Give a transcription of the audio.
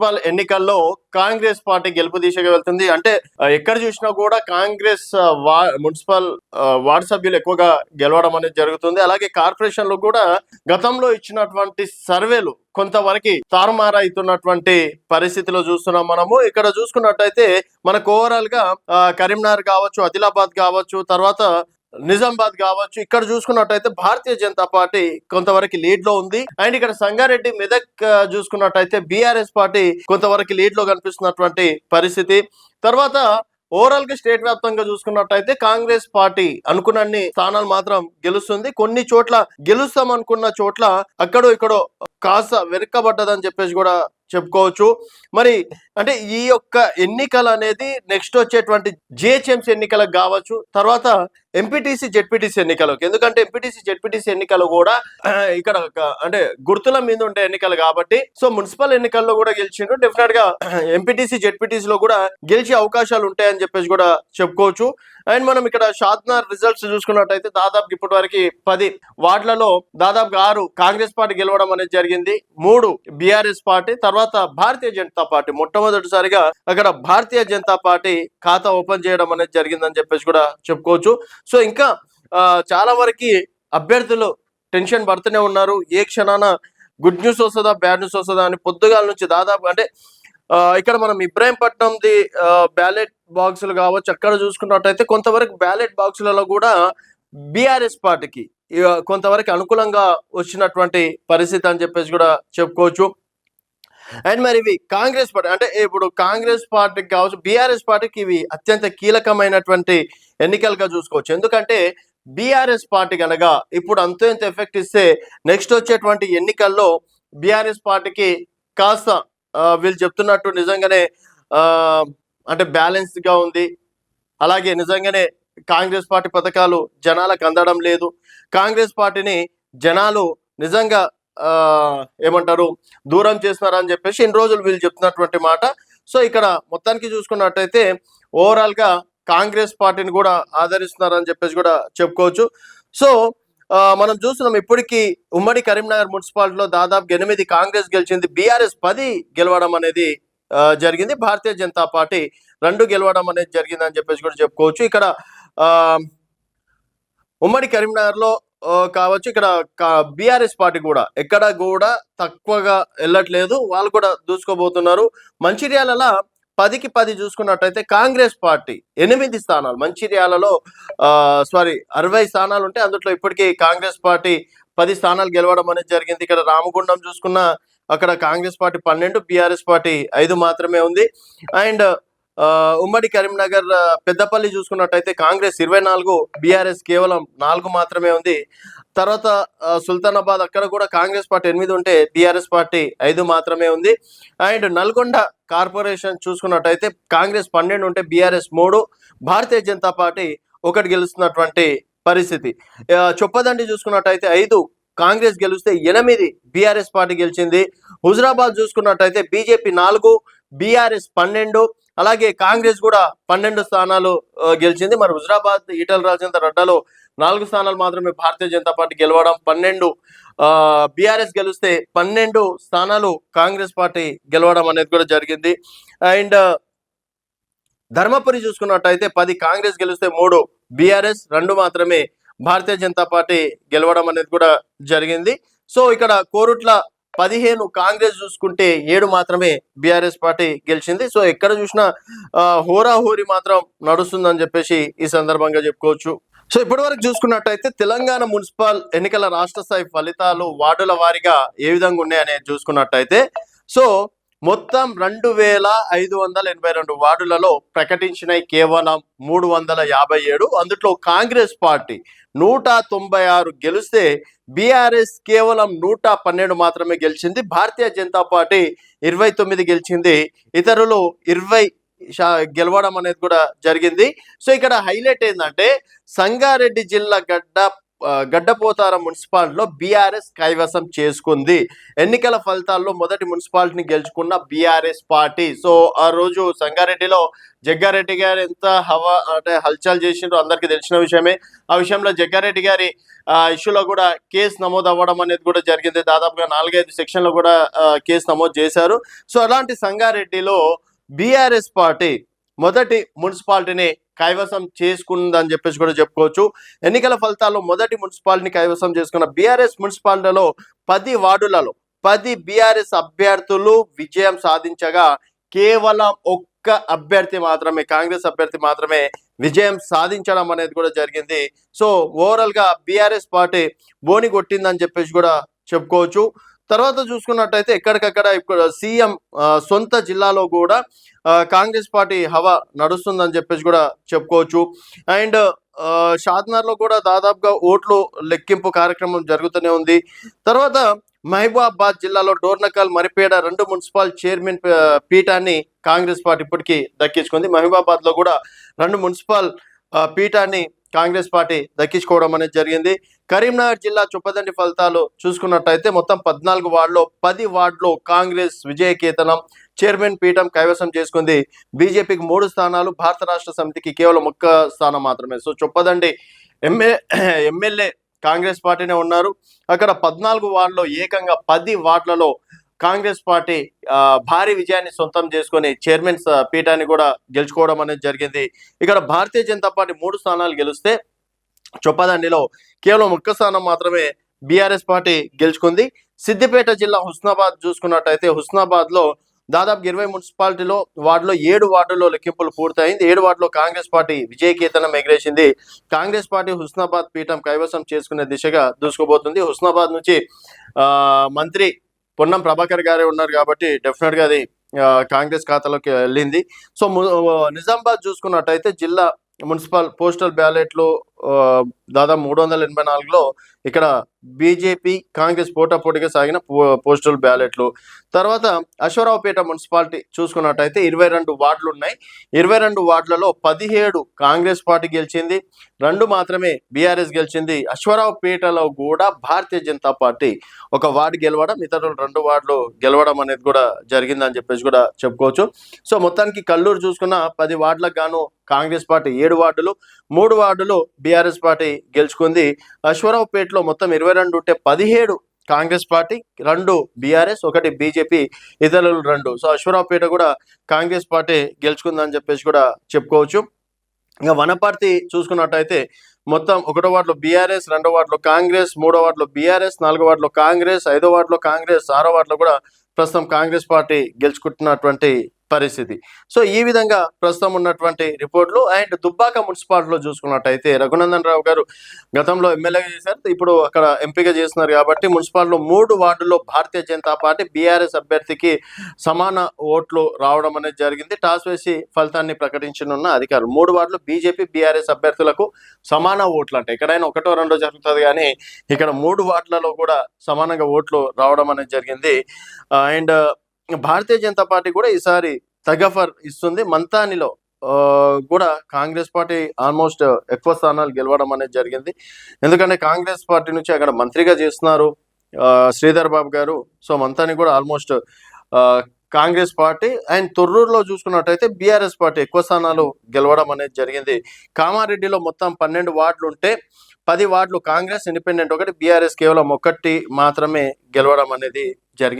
Municipal ఎన్నికల్లో Congress party గెలుపు దిశగా వెళ్తుంది. అంటే ఎక్కడ చూసినా కూడా కాంగ్రెస్ వా మున్సిపల్ వార్డ్ వార్డు సభ్యులు ఎక్కువగా గెలవడం అనేది జరుగుతుంది. అలాగే కార్పొరేషన్లు కూడా గతంలో ఇచ్చినటువంటి సర్వేలు కొంతవరకు తారుమారు అవుతున్నటువంటి పరిస్థితిలో చూస్తున్నాం మనము. ఇక్కడ చూసుకున్నట్టయితే మనకు ఓవరాల్గా కరీంనగర్ కావచ్చు ఆదిలాబాద్ కావచ్చు తర్వాత నిజామాబాద్ కావచ్చు ఇక్కడ చూసుకున్నట్టయితే భారతీయ జనతా పార్టీ కొంతవరకు లీడ్లో ఉంది. అండ్ ఇక్కడ సంగారెడ్డి మెదక్ చూసుకున్నట్టయితే బీఆర్ఎస్ పార్టీ కొంతవరకు లీడ్లో కనిపిస్తున్నటువంటి పరిస్థితి. తర్వాత ఓవరాల్గా స్టేట్ వ్యాప్తంగా చూసుకున్నట్టయితే కాంగ్రెస్ పార్టీ అనుకున్నన్ని స్థానాలు మాత్రం గెలుస్తుంది. కొన్ని చోట్ల గెలుస్తాం అనుకున్న చోట్ల అక్కడో ఇక్కడో కాస్త వెనుకబడ్డదని చెప్పేసి కూడా చెప్పుకోవచ్చు. మరి అంటే ఈ యొక్క ఎన్నికలు అనేది నెక్స్ట్ వచ్చేటువంటి జిహెచ్ఎంసీ ఎన్నికలకు కావచ్చు తర్వాత ఎంపీటీసీ జెడ్పీటీసీ ఎన్నికలకు. ఎందుకంటే ఎంపీటీసీ జెడ్పీటీసీ ఎన్నికలు కూడా ఇక్కడ ఒక- అంటే గుర్తుల మీద ఉండే ఎన్నికలు కాబట్టి సో మున్సిపల్ ఎన్నికల్లో కూడా గెలిచిండ్రు. డెఫినెట్గా ఎంపీటీసీ జెడ్పీటీసీ లో కూడా గెలిచే అవకాశాలు ఉంటాయని చెప్పేసి కూడా చెప్పుకోవచ్చు. అండ్ మనం ఇక్కడ షాద్నార్ రిజల్ట్స్ చూసుకున్నట్టయితే దాదాపు ఇప్పటి వరకు పది వార్డులలో దాదాపు ఆరు కాంగ్రెస్ పార్టీ గెలవడం అనేది జరిగింది. మూడు బీఆర్ఎస్ పార్టీ తర్వాత భారతీయ జనతా పార్టీ. మొట్టమొదటిసారిగా అక్కడ భారతీయ జనతా పార్టీ ఖాతా ఓపెన్ చేయడం అనేది జరిగిందని చెప్పేసి కూడా చెప్పుకోవచ్చు. సో ఇంకా చాలా వరకు అభ్యర్థులు టెన్షన్ పడుతూనే ఉన్నారు. ఏ క్షణాన గుడ్ న్యూస్ వస్తుందా బ్యాడ్ న్యూస్ వస్తుందా అని పొద్దుగాల నుంచి దాదాపు అంటే ఇక్కడ మనం ఇబ్రాహీంపట్నంది బ్యాలెట్ బాక్సులు కావచ్చు అక్కడ చూసుకున్నట్టయితే కొంతవరకు బ్యాలెట్ బాక్సులలో కూడా బీఆర్ఎస్ పార్టీకి ఇక కొంతవరకు అనుకూలంగా వచ్చినటువంటి పరిస్థితి అని చెప్పేసి కూడా చెప్పుకోవచ్చు. అండ్ మరి ఇవి కాంగ్రెస్ పార్టీ అంటే ఇప్పుడు కాంగ్రెస్ పార్టీకి కావచ్చు బీఆర్ఎస్ పార్టీకి ఇవి అత్యంత కీలకమైనటువంటి ఎన్నికలుగా చూసుకోవచ్చు. ఎందుకంటే బీఆర్ఎస్ పార్టీ కనుక ఇప్పుడు అంతో ఇంత ఎఫెక్ట్ ఇస్తే నెక్స్ట్ వచ్చేటువంటి ఎన్నికల్లో బీఆర్ఎస్ పార్టీకి కాస్త వీళ్ళు చెప్తున్నట్టు నిజంగానే అంటే బ్యాలెన్స్డ్గా ఉంది. అలాగే నిజంగానే కాంగ్రెస్ పార్టీ పథకాలు జనాలకు అందడం లేదు. కాంగ్రెస్ పార్టీని జనాలు నిజంగా ఏమంటారు దూరం చేస్తున్నారని చెప్పేసి ఇన్ని రోజులు వీళ్ళు చెప్తున్నటువంటి మాట. సో ఇక్కడ మొత్తానికి చూసుకున్నట్టయితే ఓవరాల్గా కాంగ్రెస్ పార్టీని కూడా ఆదరిస్తున్నారని చెప్పేసి కూడా చెప్పుకోవచ్చు. సో మనం చూస్తున్నాం ఇప్పటికీ ఉమ్మడి కరీంనగర్ మున్సిపాలిటీలో దాదాపు ఎనిమిది కాంగ్రెస్ గెలిచింది. బీఆర్ఎస్ పది గెలవడం అనేది జరిగింది. భారతీయ జనతా పార్టీ రెండు గెలవడం అనేది జరిగిందని చెప్పేసి కూడా చెప్పుకోవచ్చు. ఇక్కడ ఉమ్మడి కరీంనగర్లో కావచ్చు ఇక్కడ బీఆర్ఎస్ పార్టీ కూడా ఎక్కడ కూడా తక్కువగా వెళ్ళట్లేదు. వాళ్ళు కూడా దూసుకోబోతున్నారు మంచిర్యాలలో పదికి పది చూసుకున్నట్టయితే కాంగ్రెస్ పార్టీ ఎనిమిది స్థానాలు. మంచిర్యాలలో సారీ అరవై స్థానాలు ఉంటే అందులో ఇప్పటికీ కాంగ్రెస్ పార్టీ పది స్థానాలు గెలవడం అనేది జరిగింది. ఇక్కడ రామగుండం చూసుకున్న అక్కడ కాంగ్రెస్ పార్టీ పన్నెండు బీఆర్ఎస్ పార్టీ ఐదు మాత్రమే ఉంది. అండ్ ఉమ్మడి కరీంనగర్ పెద్దపల్లి చూసుకున్నట్టయితే కాంగ్రెస్ ఇరవై నాలుగు బీఆర్ఎస్ కేవలం నాలుగు మాత్రమే ఉంది. తర్వాత సుల్తానాబాద్ అక్కడ కూడా కాంగ్రెస్ పార్టీ ఎనిమిది ఉంటే బీఆర్ఎస్ పార్టీ ఐదు మాత్రమే ఉంది. అండ్ నల్గొండ కార్పొరేషన్ చూసుకున్నట్టయితే కాంగ్రెస్ పన్నెండు ఉంటే బీఆర్ఎస్ మూడు భారతీయ జనతా పార్టీ ఒకటి గెలుస్తున్నటువంటి పరిస్థితి. చొప్పదండి చూసుకున్నట్టయితే ఐదు కాంగ్రెస్ గెలిస్తే ఎనిమిది బీఆర్ఎస్ పార్టీ గెలిచింది. హుజరాబాద్ చూసుకున్నట్టయితే బీజేపీ నాలుగు బీఆర్ఎస్ పన్నెండు అలాగే కాంగ్రెస్ కూడా పన్నెండు స్థానాలు గెలిచింది. మరి హుజరాబాద్ ఈటల రాజేందర్ అడ్డాలో నాలుగు స్థానాలు మాత్రమే భారతీయ జనతా పార్టీ గెలవడం పన్నెండు. బీఆర్ఎస్ గెలిస్తే పన్నెండు స్థానాలు కాంగ్రెస్ పార్టీ గెలవడం అనేది కూడా జరిగింది. అండ్ ధర్మపురి చూసుకున్నట్టయితే పది కాంగ్రెస్ గెలిస్తే మూడు బీఆర్ఎస్ రెండు మాత్రమే భారతీయ జనతా పార్టీ గెలవడం అనేది కూడా జరిగింది. సో ఇక్కడ కోరుట్ల పదిహేను కాంగ్రెస్ చూసుకుంటే ఏడు మాత్రమే బీఆర్ఎస్ పార్టీ గెలిచింది. సో ఎక్కడ చూసినా హోరాహోరీ మాత్రం నడుస్తుందని చెప్పేసి ఈ సందర్భంగా చెప్పుకోవచ్చు. సో ఇప్పటి వరకు చూసుకున్నట్టయితే తెలంగాణ మున్సిపల్ ఎన్నికల రాష్ట్ర స్థాయి ఫలితాలు వార్డుల వారీగా ఏ విధంగా ఉన్నాయనేది చూసుకున్నట్టయితే సో మొత్తం రెండు వేల ఐదు వందల ఎనభై రెండు వార్డులలో ప్రకటించిన కేవలం మూడు వందల యాభై ఏడు. అందులో కాంగ్రెస్ పార్టీ నూట తొంభై ఆరు గెలిస్తే బీఆర్ఎస్ కేవలం నూట పన్నెండు మాత్రమే గెలిచింది. భారతీయ జనతా పార్టీ ఇరవై తొమ్మిది గెలిచింది. ఇతరులు ఇరవై గెలవడం అనేది కూడా జరిగింది. సో ఇక్కడ హైలైట్ ఏంటంటే సంగారెడ్డి జిల్లా గడ్డ గడ్డపోతారం మున్సిపాలిటీలో బీఆర్ఎస్ కైవసం చేసుకుంది. ఎన్నికల ఫలితాల్లో మొదటి మున్సిపాలిటీని గెలుచుకున్న బీఆర్ఎస్ పార్టీ. సో ఆ రోజు సంగారెడ్డిలో జగ్గారెడ్డి గారు ఎంత హవా అంటే హల్చల్ చేసిండ్రో అందరికీ తెలిసిన విషయమే. ఆ విషయంలో జగ్గారెడ్డి గారి ఇష్యూలో కూడా కేసు నమోదు అవ్వడం అనేది కూడా జరిగింది. దాదాపుగా నాలుగైదు సెక్షన్లో కూడా కేసు నమోదు చేశారు. సో అలాంటి సంగారెడ్డిలో బీఆర్ఎస్ పార్టీ మొదటి మున్సిపాలిటీని కైవసం చేసుకుందని చెప్పేసి కూడా చెప్పుకోవచ్చు. ఎన్నికల ఫలితాల్లో మొదటి మున్సిపాలిటీని కైవసం చేసుకున్న బీఆర్ఎస్ మున్సిపాలిటీలో పది వార్డులలో పది బీఆర్ఎస్ అభ్యర్థులు విజయం సాధించగా కేవలం ఒక్క అభ్యర్థి మాత్రమే కాంగ్రెస్ అభ్యర్థి మాత్రమే విజయం సాధించడం అనేది కూడా జరిగింది. సో ఓవరాల్గా బీఆర్ఎస్ పార్టీ బోని కొట్టిందని చెప్పేసి కూడా చెప్పుకోవచ్చు. తర్వాత చూసుకున్నట్టయితే ఎక్కడికక్కడ ఇప్పుడు సీఎం సొంత జిల్లాలో కూడా కాంగ్రెస్ పార్టీ హవా నడుస్తుందని చెప్పేసి కూడా చెప్పుకోవచ్చు. అండ్ షాద్నగర్లో కూడా దాదాపుగా ఓట్లు లెక్కింపు కార్యక్రమం జరుగుతూనే ఉంది. తర్వాత మహబూబాబాద్ జిల్లాలో డోర్నకల్ మరిపేడ రెండు మున్సిపల్ చైర్మన్ పీఠాన్ని కాంగ్రెస్ పార్టీ ఇప్పటికీ దక్కించుకుంది. మహబూబాబాద్లో కూడా రెండు మున్సిపల్ పీఠాన్ని కాంగ్రెస్ పార్టీ దక్కించుకోవడం అనేది జరిగింది. కరీంనగర్ జిల్లా చొప్పదండి ఫలితాలు చూసుకున్నట్టయితే మొత్తం పద్నాలుగు వార్డులో పది వార్డులో కాంగ్రెస్ విజయకేతనం చైర్మన్ పీఠం కైవసం చేసుకుంది. బీజేపీకి మూడు స్థానాలు భారత రాష్ట్ర సమితికి కేవలం ఒక్క స్థానం మాత్రమే. So Choppadandi MA MLA Congress పార్టీనే ఉన్నారు. అక్కడ పద్నాలుగు వార్డులో ఏకంగా పది వార్డులలో కాంగ్రెస్ పార్టీ భారీ విజయాన్ని సొంతం చేసుకొని చైర్మన్ పీఠాన్ని కూడా గెలుచుకోవడం అనేది జరిగింది. ఇక్కడ భారతీయ జనతా పార్టీ మూడు స్థానాలు గెలిస్తే చొప్పదండిలో కేవలం ఒక్క స్థానం మాత్రమే బీఆర్ఎస్ పార్టీ గెలుచుకుంది. సిద్దిపేట జిల్లా హుస్నాబాద్ చూసుకున్నట్టయితే హుస్నాబాద్లో దాదాపు ఇరవై మున్సిపాలిటీలో వార్డులో ఏడు వార్డుల్లో లెక్కింపులు పూర్తయింది. ఏడు వార్డులో కాంగ్రెస్ పార్టీ విజయకేతనం ఎగిరేసింది. కాంగ్రెస్ పార్టీ హుస్నాబాద్ పీఠం కైవసం చేసుకునే దిశగా దూసుకోబోతుంది హుస్నాబాద్ నుంచి మంత్రి పొన్నం ప్రభాకర్ గారే ఉన్నారు కాబట్టి డెఫినెట్గా అది కాంగ్రెస్ ఖాతాలోకి వెళ్ళింది. సో నిజామాబాద్ చూసుకున్నట్టయితే జిల్లా మున్సిపల్ పోస్టల్ బ్యాలెట్లు దాదాపు మూడు వందల ఎనభై నాలుగులో ఇక్కడ బీజేపీ కాంగ్రెస్ పోటాపోటీగా సాగిన పోస్టల్ బ్యాలెట్లు. తర్వాత అశ్వరావుపేట మున్సిపాలిటీ చూసుకున్నట్టయితే ఇరవై రెండు వార్డులు ఉన్నాయి ఇరవై రెండు వార్డులలో పదిహేడు కాంగ్రెస్ పార్టీ గెలిచింది. రెండు మాత్రమే బీఆర్ఎస్ గెలిచింది. అశ్వరావుపేటలో కూడా భారతీయ జనతా పార్టీ ఒక వార్డు గెలవడం ఇతరులు రెండు వార్డులు గెలవడం అనేది కూడా జరిగిందని చెప్పేసి కూడా చెప్పుకోవచ్చు. సో మొత్తానికి కల్లూరు చూసుకున్న పది వార్డులకు గాను కాంగ్రెస్ పార్టీ ఏడు వార్డులు మూడు వార్డులు బీఆర్ఎస్ పార్టీ గెలుచుకుంది. అశ్వరావుపేటలో మొత్తం ఇరవై రెండు ఉంటే పదిహేడు కాంగ్రెస్ పార్టీ రెండు బీఆర్ఎస్ ఒకటి బీజేపీ ఇతరులు రెండు. సో అశ్వరావుపేట కూడా కాంగ్రెస్ పార్టీ గెలుచుకుందని చెప్పేసి కూడా చెప్పుకోవచ్చు. ఇంకా వనపర్తి చూసుకున్నట్టయితే మొత్తం ఒకటో వార్డులో బీఆర్ఎస్ రెండో వార్డులో కాంగ్రెస్ మూడో వార్డులో బీఆర్ఎస్ నాలుగో వార్డులో కాంగ్రెస్ ఐదో వార్డులో కాంగ్రెస్ ఆరో వార్డులో కూడా ప్రస్తుతం కాంగ్రెస్ పార్టీ గెలుచుకుంటున్నటువంటి పరిస్థితి. సో ఈ విధంగా ప్రస్తుతం ఉన్నటువంటి రిపోర్ట్లు అండ్ దుబ్బాక మున్సిపాలిటీలో చూసుకున్నట్టయితే రఘునందన్ రావు గారు గతంలో ఎమ్మెల్యేగా చేశారు. ఇప్పుడు అక్కడ ఎంపీగా చేస్తున్నారు కాబట్టి మున్సిపాలిటీలో మూడు వార్డుల్లో భారతీయ జనతా పార్టీ బీఆర్ఎస్ అభ్యర్థికి సమాన ఓట్లు రావడం అనేది జరిగింది. టాస్ వేసి ఫలితాన్ని ప్రకటించనున్న అధికారులు. మూడు వార్డులు బీజేపీ బీఆర్ఎస్ అభ్యర్థులకు సమాన ఓట్లు అంటే ఎక్కడైనా ఒకటో రెండో జరుగుతుంది కానీ ఇక్కడ మూడు వార్డులలో కూడా సమానంగా ఓట్లు రావడం అనేది జరిగింది. అండ్ భారతీయ జనతా పార్టీ కూడా ఈసారి తగఫర్ ఇస్తుంది. మంతానిలో ఆ, కూడా కాంగ్రెస్ పార్టీ ఆల్మోస్ట్ ఎక్కువ స్థానాలు గెలవడం అనేది జరిగింది. ఎందుకంటే కాంగ్రెస్ పార్టీ నుంచి అక్కడ మంత్రిగా చేస్తున్నారు ఆ, శ్రీధర్ బాబు గారు. సో మంతాని కూడా ఆల్మోస్ట్ ఆ, కాంగ్రెస్ పార్టీ అండ్ తొర్రూరులో చూసుకున్నట్టయితే బీఆర్ఎస్ పార్టీ ఎక్కువ స్థానాలు గెలవడం అనేది జరిగింది. కామారెడ్డిలో మొత్తం పన్నెండు వార్డులు ఉంటే పది వార్డులు కాంగ్రెస్ ఇండిపెండెంట్ ఒకటి బీఆర్ఎస్ కేవలం ఒకటి మాత్రమే గెలవడం అనేది జరిగింది.